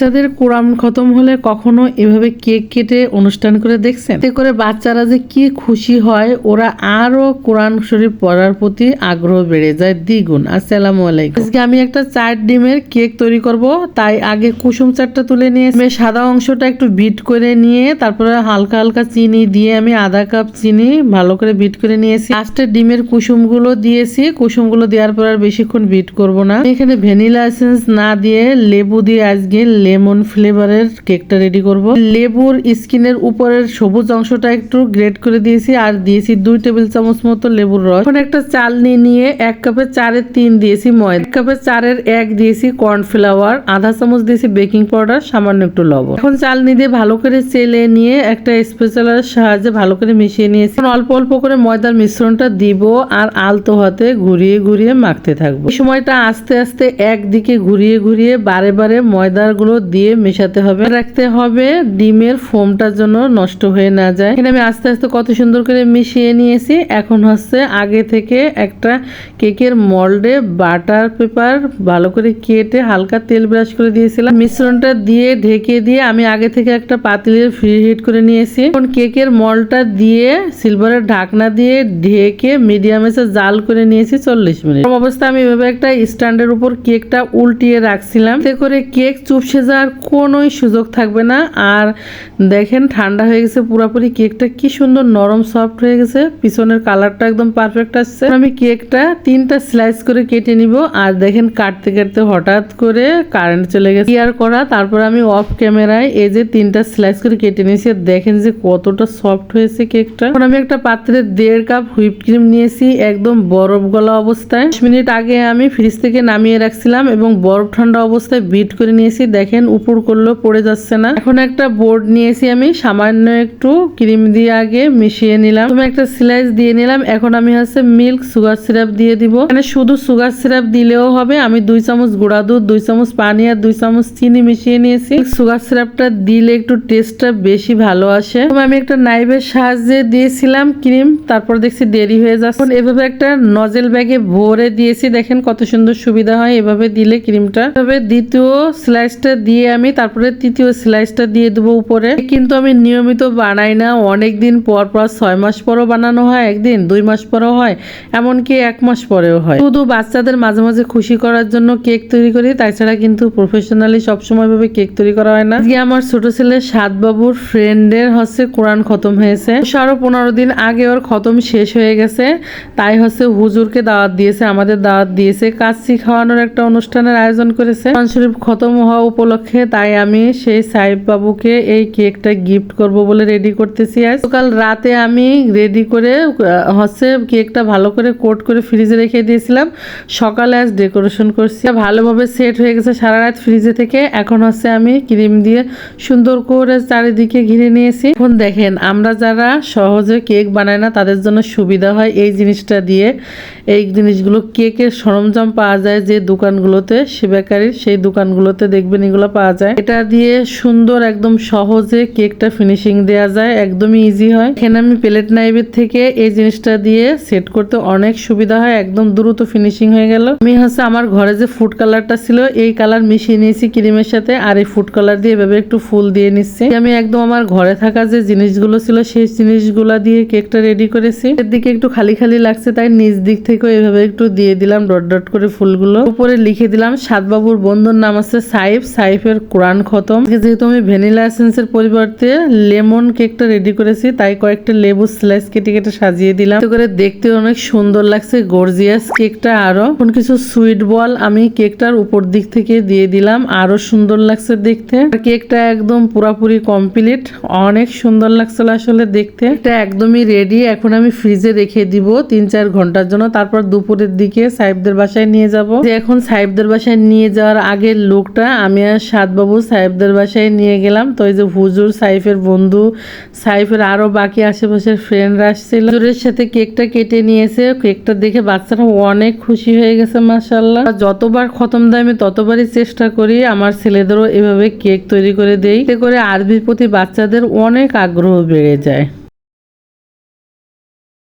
বাচ্চাদের কোরআন খতম হলে কখনো এভাবে কেক কেটে অনুষ্ঠান করে দেখছেন? এতে করে বাচ্চারা যে কি খুশি হয়, ওরা আরও কোরআন শরীফ পড়ার প্রতি আগ্রহ বেড়ে যায় দ্বিগুণ। আসসালামু আলাইকুম। আজকে আমি একটা চার ডিমের কেক তৈরি করব, তাই আগে কুসুম চারটা তুলে নিয়ে সাদা অংশটা একটু বিট করে নিয়ে, তারপরে হালকা হালকা চিনি দিয়ে আমি আধা কাপ চিনি ভালো করে বিট করে নিয়েছি। লাস্টে ডিমের কুসুমগুলো দিয়েছি। কুসুমগুলো দেওয়ার পর আর বেশিক্ষণ বিট করব না। এখানে ভ্যানিলা এসেন্স না দিয়ে লেবু দিয়ে আজকে লেমন ফ্লেভারের কেকটা রেডি করব। লেবুর স্কিনের উপরের সবুজ অংশটা একটু গ্রেট করে দিয়েছি আর দিয়েছি দুই টেবিল চামচ মতো লেবুর রস। এখন একটা চালনি নিয়ে এক কাপের চারের তিন দিয়েছি ময়দা, এক কাপের চারের এক দিয়েছি কর্নফ্লাওয়ার আধা চামচ দিয়েছি বেকিং পাউডার সামান্য একটু লবণ। এখন চালনি দিয়ে ভালো করে চেলে নিয়ে একটা স্পেশালের সাহায্যে ভালো করে মিশিয়ে নিয়েছি। অল্প অল্প করে ময়দার মিশ্রণটা দিব আর আলতো হাতে ঘুরিয়ে ঘুরিয়ে মাখতে থাকব। এই সময়টা আস্তে আস্তে একদিকে ঘুরিয়ে ঘুরিয়ে বারে বারে ময়দারগুলো দিয়ে মেশাতে হবে। রাখতে হবে ডিমের ফোমটা যেন নষ্ট হয়ে না যায়। এখানে আমি আস্তে আস্তে কত সুন্দর করে মিশিয়ে নিয়েছি। এখন হচ্ছে আগে থেকে একটা কেকের মল্ডে বাটার পেপার ভালো করে কেটে হালকা তেল ব্রাশ করে দিয়েছিলাম। মিশ্রণটা দিয়ে ঢেকে দিয়ে আমি আগে থেকে একটা পাতিলে ফ্রি হিট করে নিয়েছি। এখন কেকের মলটা দিয়ে সিলভারের ঢাকনা দিয়ে ঢেকে মিডিয়াম এসে জাল করে নিয়েছি চল্লিশ মিনিট। অবস্থা আমি এভাবে একটা স্ট্যান্ডের উপর কেকটা উল্টিয়ে রাখছিলাম। এতে করে কেক চুপসে যাওয়ার কোনোই সুযোগ থাকবে না। আর দেখেন ঠান্ডা হয়ে গেছে পুরোপুরি কেকটা, কি সুন্দর নরম সফট হয়ে গেছে। পিছনের কালারটা একদম পারফেক্ট আসছে। আমি কেকটা তিনটা স্লাইস করে কেটে নিব। আর দেখেন কাটতে কাটতে হঠাৎ করে কারেন্ট চলে গেছে। ইয়ার করা, তারপর আমি অফ ক্যামেরায় এই যে তিনটা স্লাইস করে কেটে নিয়েছি। দেখেন যে কতটা সফট হয়েছে কেকটা। আমি একটা পাত্রে দেড় কাপ হুইপ ক্রিম নিয়েছি, একদম বরফ গলা অবস্থায়। দশ মিনিট আগে আমি ফ্রিজ থেকে নামিয়ে রাখছিলাম এবং বরফ ঠান্ডা অবস্থায় বিট করে নিয়েছি। দেখেন উপর করলেও পড়ে যাচ্ছে না। এখন একটা বোর্ড নিয়েছি আমি, সামান্য একটু ক্রিম দিয়ে আগে মিশিয়ে নিলাম। তুমি একটা স্লাইস দিয়ে নিলাম, এখন আমি হচ্ছে মিল্ক সুগার সিরাপ দিয়ে দিব। মানে শুধু সুগার সিরাপ দিলেও হবে, আমি দুই চামচ গুঁড়া দুধ, দুই চামচ পানি আর দুই চামচ চিনি মিশিয়ে নিয়েছি। সুগার সিরাপটা দিলে একটু টেস্টটা বেশি ভালো আসে। আমি একটা নাইভের সাহায্যে দিয়েছিলাম ক্রিম, তারপর দেখছি দেরি হয়ে যাচ্ছে। এভাবে একটা নজেল ব্যাগে ভরে দিয়েছি, দেখেন কত সুন্দর সুবিধা হয় এভাবে দিলে ক্রিমটা। তবে দ্বিতীয় স্লাইসটা দিয়ে আমি তারপরে তৃতীয় স্লাইসটা দিয়ে দেবো উপরে। কিন্তু আমি নিয়মিত বানাই না অনেক দিন পর পর ছয় মাস পরও বানানো হয়, একদিন দুই মাস পরও হয়, এমনকি এক মাস পরেও হয়। শুধু বাচ্চাদের মাঝে মাঝে খুশি করার জন্য কেক তৈরি করি, তাছাড়া কিন্তু প্রফেশনালি সবসময় ভাবে কেক তৈরি করা হয় না। আজকে আমার ছোট ছেলে সাতবাবুর ফ্রেন্ডের হচ্ছে কোরআন খতম হয়েছে। সারো পনেরো দিন আগে ওর খতম শেষ হয়ে গেছে, তাই হচ্ছে হুজুরকে দাওয়াত দিয়েছে, আমাদের দাওয়াত দিয়েছে, কাচ্চি খাওয়ানোর একটা অনুষ্ঠানের আয়োজন করেছে। শরীফ খতম হওয়া উপলক্ষে তাই আমি সেই সাহেব বাবুকে এই কেকটা গিফট করব বলে রেডি করতেছি আজ। সকাল রাতে আমি রেডি করে হচ্ছে কেকটা ভালো করে কোট করে ফ্রিজে রেখে দিয়েছিলাম। সকালে আজ ডেকোরেশন করছি। ভালোভাবে সেট হয়ে গেছে সারা রাত ফ্রিজে থেকে। এখন হচ্ছে আমি ক্রিম দিয়ে সুন্দর করে চারিদিকে ঘিরে নিয়েছি। এখন দেখেন, আমরা যারা সহজে কেক বানায় না, তাদের জন্য সুবিধা হয় এই জিনিসটা দিয়ে। এই জিনিসগুলো কেকের সরঞ্জাম পাওয়া যায় যে দোকানগুলোতে শিবাকারীর সেই দোকানগুলোতে দেখবেন এগুলো পাওয়া যায়। এটা দিয়ে সুন্দর একদম সহজে কেকটা ফিনিশিং দেওয়া যায়, একদমই ইজি হয়। এখানে আমি প্লেট নাইভের থেকে এই জিনিসটা দিয়ে সেট করতে অনেক সুবিধা হয়, একদম দ্রুত ফিনিশিং হয়ে গেল। আমি হচ্ছে আমার ঘরে যে ফুড কালারটা ছিল, এই কালার মিশিয়ে নিয়েছি ক্রিমের সাথে, আর এই ফুড কালার দিয়ে এভাবে একটু ফুল দিয়ে নিচ্ছি। আমি একদম আমার ঘরে থাকা যে জিনিসগুলো ছিল, সেই জিনিসগুলো দিয়ে কেকটা রেডি করেছি। এর দিকে একটু খালি খালি লাগছে, তাই নিজ দিক থেকেও এভাবে একটু দিয়ে দিলাম, ডট ডট করে ফুলগুলো। উপরে লিখে দিলাম, সাতবাবুর বন্ধুর নাম আছে সাইফ। সাইফ সাইফের কোরআন খতম। যেহেতু আমি ভ্যানিলা এসেন্সের পরিবর্তে লেমন কেকটা রেডি করেছি, তাই কয়েকটা লেবু স্লাইস কেটে কেটে সাজিয়ে দিলাম। করে দেখতে অনেক সুন্দর লাগছে গর্জিয়াস কেকটা আরও। এখন কিছু সুইট বল আমি কেকটার উপর দিক থেকে দিয়ে দিলাম, আরও সুন্দর লাগছে দেখতে। কেকটা একদম পুরাপুরি কমপ্লিট অনেক সুন্দর লাগছিল আসলে দেখতে। এটা একদমই রেডি এখন আমি ফ্রিজে রেখে দিব তিন চার ঘণ্টার জন্য, তারপর দুপুরের দিকে সাহেবদের বাসায় নিয়ে যাব। এখন সাহেবদের বাসায় নিয়ে যাওয়ার আগের লোকটা আমি আর সাতবাবু সাহেবদের বাসায় নিয়ে গেলাম। তো এই যে হুজুর, সাইফের বন্ধু, সাইফের আরও বাকি আশেপাশের ফ্রেন্ডরা আসছিল। হুজুরের সাথে কেকটা কেটে নিয়েছে। কেকটা দেখে বাচ্চারা অনেক খুশি হয়ে গেছে মাসাল্লাহ যতবার খতম দেয় আমি ততবারই চেষ্টা করি আমার ছেলেদেরও এভাবে কেক তৈরি করে দেই। এতে করে আরবির প্রতি বাচ্চাদের অনেক আগ্রহ বেড়ে যায়।